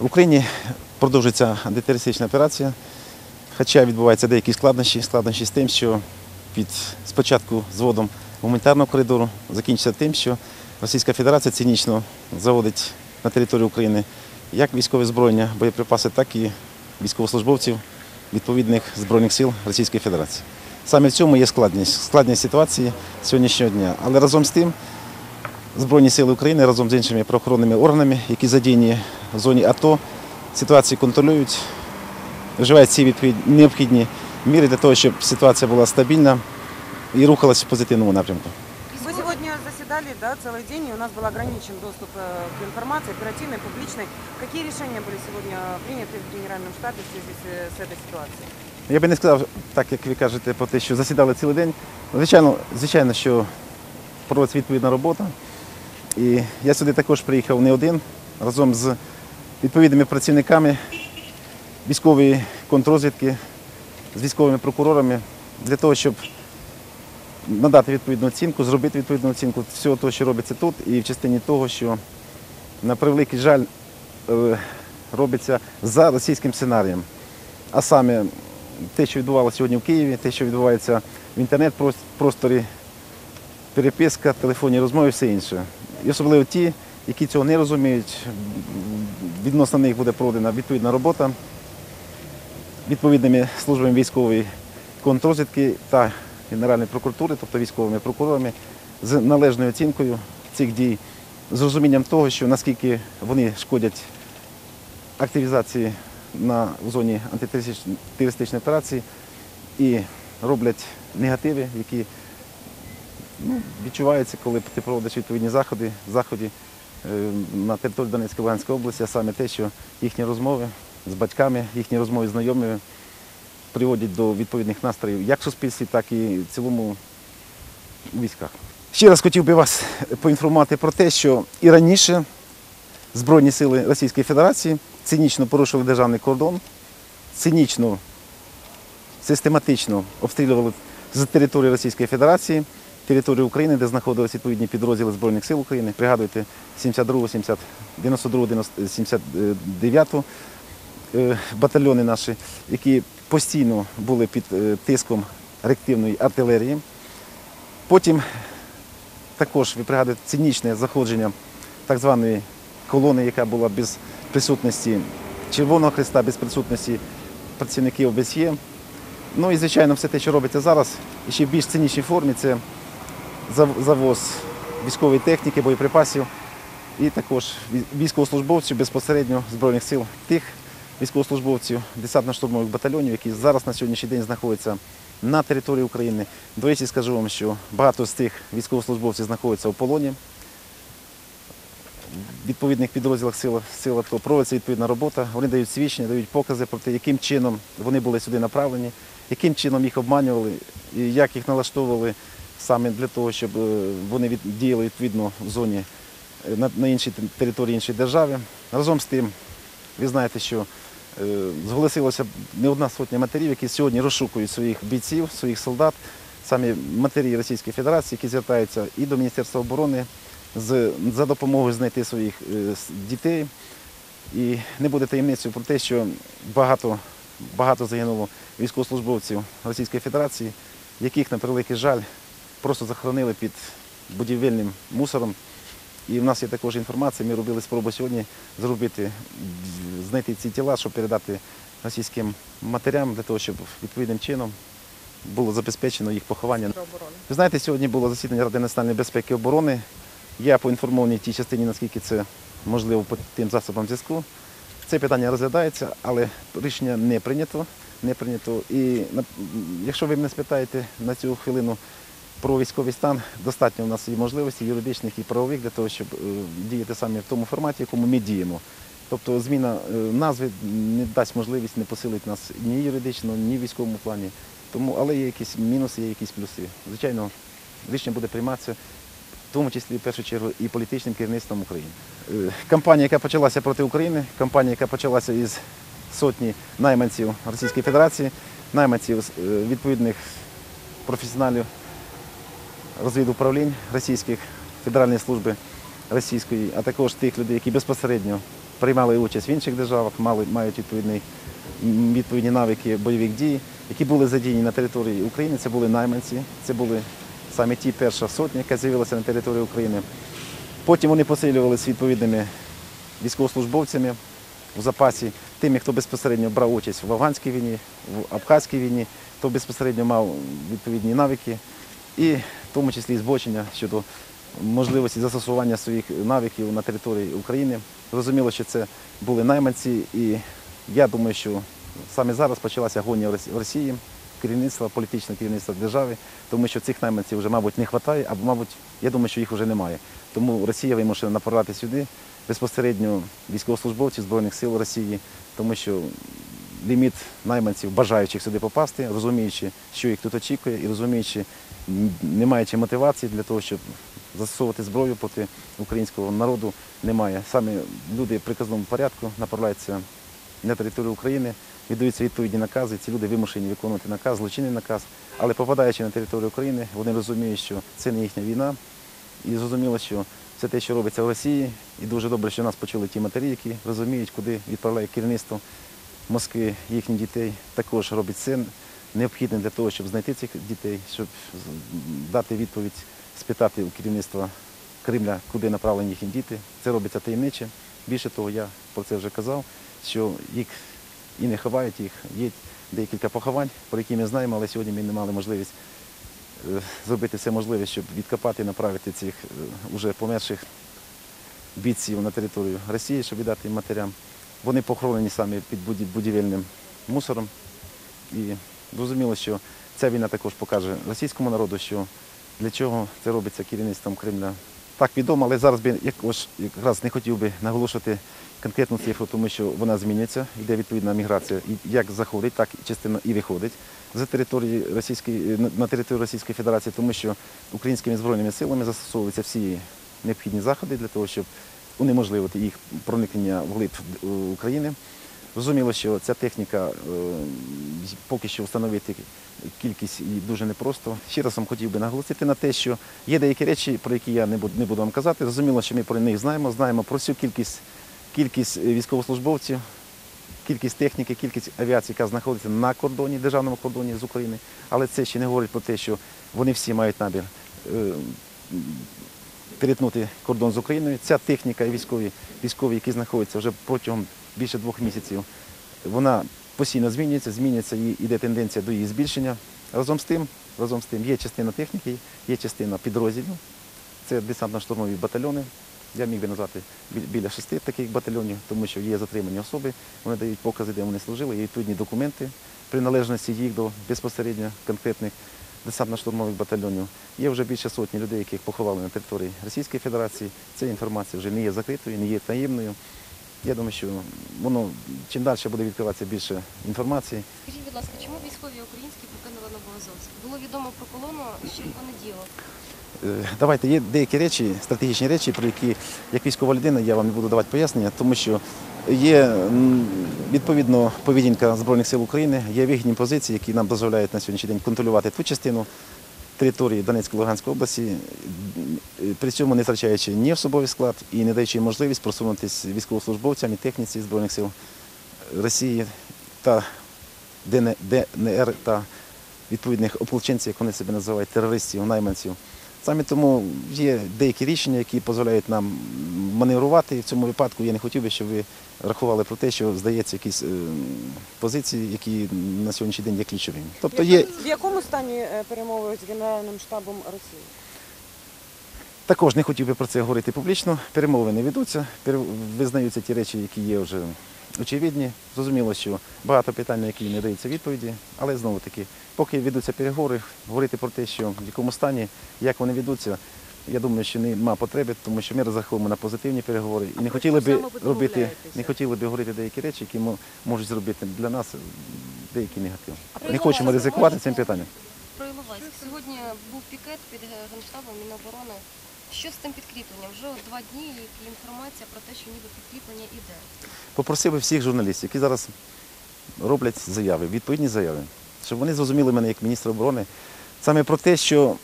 В Україні продовжується антитерористична операція, хоча відбуваються деякі складнощі. Складнощі з тим, що під спочатку зводом гуманітарного коридору закінчиться тим, що Російська Федерація цинічно заводить на територію України як військове зброєння, боєприпаси, так і військовослужбовців відповідних збройних сил Російської Федерації. Саме в цьому є складність, складність ситуації сьогоднішнього дня. Але разом з тим Збройні сили України разом з іншими правоохоронними органами, які задіяні в зоні АТО, ситуацію контролюють, вживають всі відповідні необхідні міри для того, щоб ситуація була стабільна і рухалася в позитивному напрямку. Вы сегодня заседали да, целый день, и у нас был ограничен доступ э, к информации, оперативной, публичной. Какие решения были сегодня приняты в Генеральном штабе в связи с, э, с этой ситуацией? Я би не сказав, так як ви кажете, про те, що засідали цілий день. Звичайно, звичайно, що проводиться відповідна робота. І я сюди також приїхав не один, разом з відповідними працівниками військової контррозвідки, з військовими прокурорами, для того, щоб надати відповідну оцінку, зробити відповідну оцінку всього того, що робиться тут, і в частині того, що на превеликий жаль е, робиться за російським сценарієм. А саме те, що відбувалося сьогодні в Києві, те, що відбувається в інтернет-просторі, переписка, телефонні розмови, все інше. І особливо ті, які цього не розуміють, відносно них буде проведена відповідна робота відповідними службами військової контррозвідки та Генеральної прокуратури, тобто військовими прокурорами, з належною оцінкою цих дій, з розумінням того, що наскільки вони шкодять активізації на в зоні антитерористичної операції і роблять негативи, які ну, відчуваються, коли ти проводиш відповідні заходи, заходи е, на території Донецької Луганської області, а саме те, що їхні розмови з батьками, їхні розмови з знайомими приводять до відповідних настроїв як в суспільстві, так і в цілому у військах. Ще раз хотів би вас поінформувати про те, що і раніше Збройні сили Російської Федерації цинічно порушили державний кордон, цинічно, систематично обстрілювали з території Російської Федерації, територію України, де знаходилися відповідні підрозділи Збройних сил України. Пригадуйте 72, 70, 92, 90, 79 е, батальйони наші, які постійно були під е, тиском реактивної артилерії. Потім також ви пригадуєте цинічне заходження так званої колони, яка була без присутності Червоного Христа, без присутності працівників ОБСЄ. Ну і, звичайно, все те, що робиться зараз, ще в більш цинічній формі, це завоз військової техніки, боєприпасів і також військовослужбовців безпосередньо Збройних сил тих військовослужбовців десантно-штурмових батальйонів, які зараз на сьогоднішній день знаходяться на території України. До речі, скажу вам, що багато з тих військовослужбовців знаходяться у полоні відповідних підрозділах сил, сил АТО проводиться відповідна робота. Вони дають свідчення, дають покази про те, яким чином вони були сюди направлені, яким чином їх обманювали, і як їх налаштовували саме для того, щоб е, вони діяли відповідно в зоні е, на, іншій території іншої держави. Разом з тим, ви знаєте, що е, зголосилося не одна сотня матерів, які сьогодні розшукують своїх бійців, своїх солдат, самі матері Російської Федерації, які звертаються і до Міністерства оборони за допомогою знайти своїх дітей. І не буде таємницею про те, що багато, багато загинуло військовослужбовців Російської Федерації, яких, на превеликий жаль, просто захоронили під будівельним мусором. І в нас є також інформація, ми робили спробу сьогодні зробити, знайти ці тіла, щоб передати російським матерям, для того, щоб відповідним чином було забезпечено їх поховання. Ви знаєте, сьогодні було засідання Ради національної безпеки і оборони. Я поінформований в тій частині, наскільки це можливо по тим засобам зв'язку. Це питання розглядається, але рішення не прийнято. Не прийнято. І якщо ви мене спитаєте на цю хвилину про військовий стан, достатньо у нас є можливостей юридичних і правових для того, щоб е, діяти саме в тому форматі, в якому ми діємо. Тобто зміна е, назви не дасть можливість, не посилить нас ні юридично, ні в військовому плані. Тому, але є якісь мінуси, є якісь плюси. Звичайно, рішення буде прийматися в тому числі в першу чергу і політичним керівництвом України. Е, Кампанія, яка почалася проти України, кампанія, яка почалася із сотні найманців Російської Федерації, найманців відповідних професіоналів розвідуправлінь російських, Федеральної служби російської, а також тих людей, які безпосередньо приймали участь в інших державах, мали, мають відповідний, відповідні навики бойових дій, які були задіяні на території України. Це були найманці, це були саме ті перша сотня, яка з'явилася на території України. Потім вони посилювалися відповідними військовослужбовцями в запасі, тими, хто безпосередньо брав участь в афганській війні, в Абхазькій війні, хто безпосередньо мав відповідні навики, і тому числі і збочення щодо можливості застосування своїх навиків на території України. Зрозуміло, що це були найманці, і я думаю, що саме зараз почалася агонія в Росії, керівництва, політичного керівництва держави, тому що цих найманців вже, мабуть, не вистачає, або, мабуть, я думаю, що їх вже немає. Тому Росія вимушена направляти сюди безпосередньо військовослужбовців Збройних сил Росії, тому що ліміт найманців, бажаючих сюди попасти, розуміючи, що їх тут очікує, і розуміючи, не маючи мотивації для того, щоб застосовувати зброю проти українського народу, немає. Саме люди в приказному порядку направляються на територію України, віддаються відповідні накази. Ці люди вимушені виконувати наказ, злочинний наказ. Але попадаючи на територію України, вони розуміють, що це не їхня війна. І зрозуміло, що все те, що робиться в Росії, і дуже добре, що нас почули ті матері, які розуміють, куди відправляє керівництво Москви їхніх дітей, також робить все необхідне для того, щоб знайти цих дітей, щоб дати відповідь, спитати у керівництва Кремля, куди направлені їхні діти. Це робиться таємниче. Більше того, я про це вже казав, що їх і не ховають їх. Є декілька поховань, про які ми знаємо, але сьогодні ми не мали можливість е, зробити все можливе, щоб відкопати і направити цих е, уже померших бійців на територію Росії, щоб віддати їм матерям. Вони похоронені саме під будівельним мусором. І зрозуміло, що ця війна також покаже російському народу, що для чого це робиться керівництвом Кремля. Так відомо, але зараз би якось якраз не хотів би наголошувати конкретну цифру, тому що вона змінюється, йде відповідна міграція, і як заходить, так і частина і виходить з території Російської на- на територію Російської Федерації, тому що українськими збройними силами застосовуються всі необхідні заходи для того, щоб унеможливити їх проникнення вглиб е, України. Зрозуміло, що ця техніка е, поки що встановити кількість дуже непросто. Ще раз вам хотів би наголосити на те, що є деякі речі, про які я не буду, не буду вам казати. Зрозуміло, що ми про них знаємо, знаємо про всю кількість, кількість е, військовослужбовців, кількість техніки, кількість авіації, яка знаходиться на кордоні, державному кордоні з України. Але це ще не говорить про те, що вони всі мають набір е, перетнути кордон з Україною. Ця техніка і військові, військові, які знаходяться вже протягом більше двох місяців, вона постійно змінюється, змінюється і йде тенденція до її збільшення. Разом з тим, разом з тим є частина техніки, є частина підрозділів. Це десантно-штурмові батальйони. Я міг би назвати біля шести таких батальйонів, тому що є затримані особи, вони дають покази, де вони служили, є відповідні документи приналежності їх до безпосередньо конкретних десантно-штурмових батальйонів. Є вже більше сотні людей, яких поховали на території Російської Федерації. Ця інформація вже не є закритою, не є таємною. Я думаю, що воно чим далі буде відкриватися більше інформації, Скажіть, будь ласка, чому військові українські покинули Новоазовськ? Було відомо про колону ще в понеділок. Е, Давайте є деякі речі, стратегічні речі, про які як військова людина я вам не буду давати пояснення, тому що є відповідно поведінка Збройних сил України, є вигідні позиції, які нам дозволяють на сьогоднішній день контролювати ту частину території Донецької Луганської області, при цьому не втрачаючи ні особовий склад і не даючи можливість просунутися військовослужбовцям і техніці Збройних сил Росії та ДНР та відповідних ополченців, як вони себе називають, терористів, найманців. Саме тому є деякі рішення, які дозволяють нам маневрувати. І в цьому випадку я не хотів би, щоб ви рахували про те, що здається якісь е, позиції, які на сьогоднішній день є ключовими. Тобто є В якому стані е, перемови з Генеральним штабом Росії? також не хотів би про це говорити публічно. Перемови не ведуться, визнаються ті речі, які є вже очевидні. Зрозуміло, що багато питань, на які не даються відповіді, але знову таки, поки ведуться переговори, говорити про те, що в якому стані, як вони ведуться. Я думаю, що нема потреби, тому що ми розраховуємо на позитивні переговори і не хотіли би робити, не хотіли би говорити деякі речі, які можуть зробити для нас деякий негатив. Не хочемо ризикувати цим питанням. Про Іловайськ. Сьогодні був пікет під Генштабом Міноборони. Що з тим підкріпленням? Вже от два дні і інформація про те, що ніби підкріплення іде. попросив би всіх журналістів, які зараз роблять заяви, відповідні заяви, щоб вони зрозуміли мене як міністра оборони, саме про те, що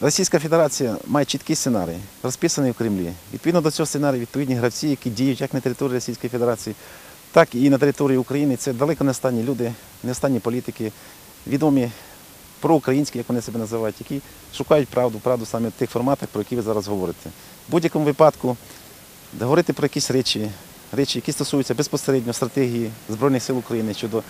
Російська Федерація має чіткий сценарій, розписаний в Кремлі. Відповідно до цього сценарію, відповідні гравці, які діють як на території Російської Федерації, так і на території України. Це далеко не останні люди, не останні політики, відомі проукраїнські, як вони себе називають, які шукають правду, правду саме в тих форматах, про які ви зараз говорите. В будь-якому випадку говорити про якісь речі, речі, які стосуються безпосередньо стратегії Збройних сил України щодо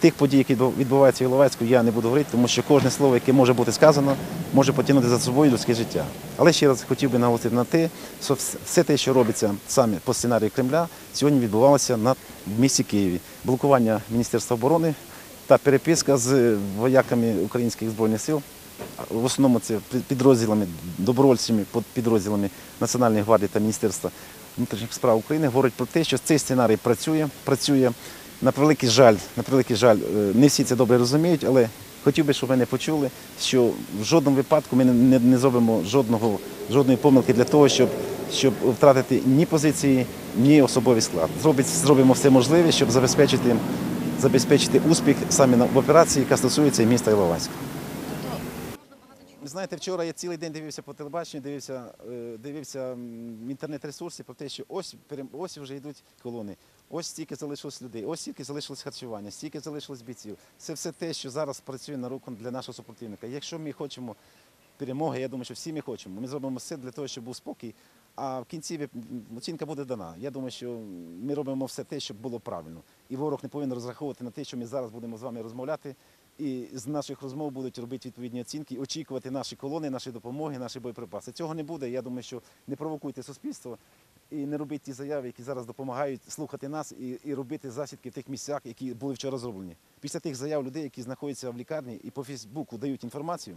тих подій, які відбуваються в Іловайську, я не буду говорити, тому що кожне слово, яке може бути сказано, може потягнути за собою людське життя. Але ще раз хотів би наголосити на те, що все те, що робиться саме по сценарію Кремля, сьогодні відбувалося на місті Києві. Блокування Міністерства оборони та переписка з вояками українських збройних сил. В основному це підрозділами, добровольцями, під- підрозділами Національної гвардії та Міністерства внутрішніх справ України говорить про те, що цей сценарій працює, працює. На превеликий жаль, на превеликий жаль, е, не всі це добре розуміють, але хотів би, щоб мене почули, що в жодному випадку ми не, не зробимо жодного, жодної помилки для того, щоб, щоб втратити ні позиції, ні особовий склад. Зробить, зробимо все можливе, щоб забезпечити, забезпечити успіх саме в операції, яка стосується міста Іловайська. Тобто знаєте, вчора я цілий день дивився по телебаченню, дивився, е, дивився інтернет-ресурсі про те, що ось, ось вже йдуть колони, ось стільки залишилось людей, ось стільки залишилось харчування, стільки залишилось бійців. Це все те, що зараз працює на руку для нашого супротивника. Якщо ми хочемо перемоги, я думаю, що всі ми хочемо. Ми зробимо все для того, щоб був спокій. А в кінці оцінка буде дана. Я думаю, що ми робимо все те, щоб було правильно. І ворог не повинен розраховувати на те, що ми зараз будемо з вами розмовляти. І з наших розмов будуть робити відповідні оцінки, очікувати наші колони, наші допомоги, наші боєприпаси. Цього не буде. Я думаю, що не провокуйте суспільство і не робіть ті заяви, які зараз допомагають слухати нас і, і робити засідки в тих місцях, які були вчора зроблені. Після тих заяв людей, які знаходяться в лікарні і по Фейсбуку дають інформацію.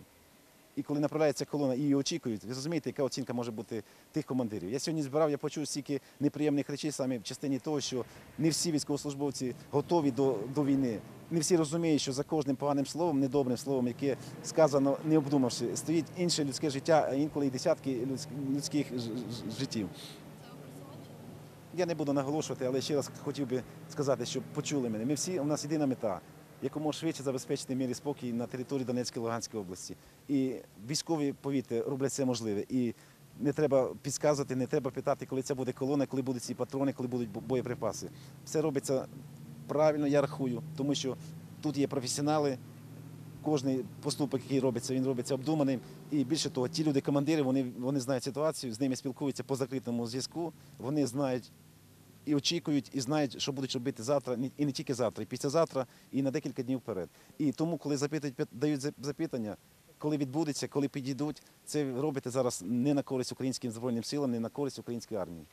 І коли направляється колона і її очікують, ви розумієте, яка оцінка може бути тих командирів. Я сьогодні збирав, я почув стільки неприємних речей саме в частині того, що не всі військовослужбовці готові до, до війни. Не всі розуміють, що за кожним поганим словом, недобрим словом, яке сказано, не обдумавши, стоїть інше людське життя, а інколи і десятки людських життів. Я не буду наголошувати, але ще раз хотів би сказати, щоб почули мене. Ми всі у нас єдина мета якомога швидше забезпечити мир і спокій на території Донецької та Луганської області. І військові повітря роблять все можливе. І не треба підказувати, не треба питати, коли це буде колона, коли будуть ці патрони, коли будуть боєприпаси. Все робиться правильно, я рахую, тому що тут є професіонали. Кожний поступок, який робиться, він робиться обдуманим. І більше того, ті люди, командири, вони, вони знають ситуацію, з ними спілкуються по закритому зв'язку, вони знають і очікують, і знають, що будуть робити завтра, і не тільки завтра, і післязавтра, і на декілька днів вперед. І тому, коли запитують, дають запитання, коли відбудеться, коли підійдуть, це робите зараз не на користь українським збройним силам, не на користь української армії.